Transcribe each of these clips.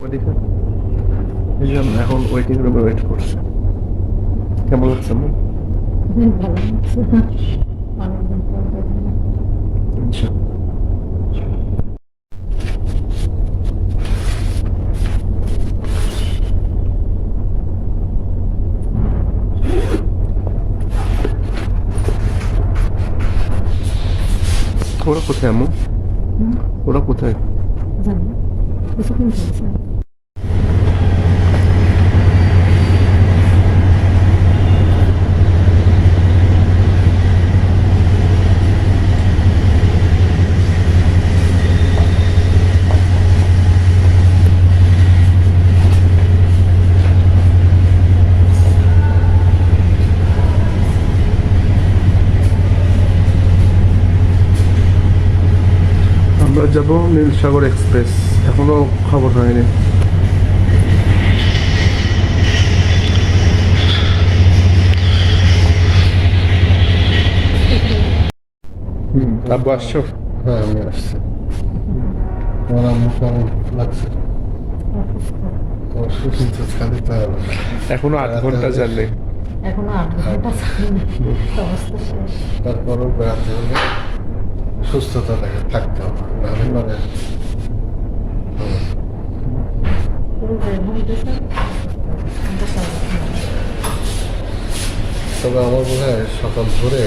ওদিকে এই জন্য এখন ওয়েটিং রুমে ওয়েট করছে কেমন লাগছে আমার ভালো লাগছে অনেকদিন পর দেখলাম। ইনশাল্লাহ ওরা কোথায় আমু হুম, ওরা কোথায় জানি না। কিছুক্ষণ আমরা যাব নীলসাগর এক্সপ্রেস। এখনও খবর হয়নি। হুম আব্বু আসছো হ্যাঁ আমি আসছি। তোমার আম্মু কেমন লাগছে? এখনও আট ঘণ্টা এখনও আট তারপরও বেড়াতে সুস্থতা দেখে থাকতে হবে। মানে তবে আমার মনে হয় সকাল ধরে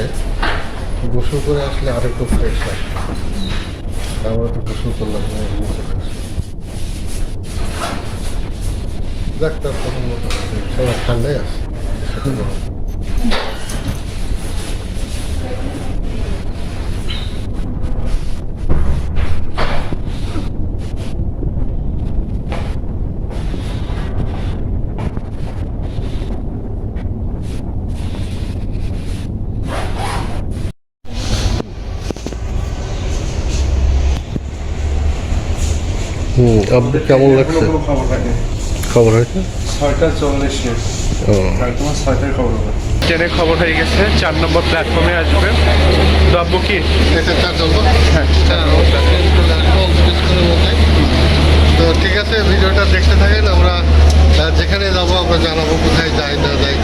গোসল করে আসলে আরেকটু ফ্রেশ হয় আমরা তো গোসল করলাম। যাক মোটামুটি সবাই ঠান্ডাই আছে। হুম আপনি কেমন লাগছে? খবর থাকে খবর হয়েছে ছয়টা চল্লিশ তোমার ছয়টায় খবর হবে। খবর হয়ে গেছে চার নম্বর প্ল্যাটফর্মে আসবে। তো আব্বু কি? হ্যাঁ। তো ঠিক আছে ভিডিওটা দেখতে থাকেন আমরা যেখানে যাব আমরা জানাব কোথায় যাই না যাই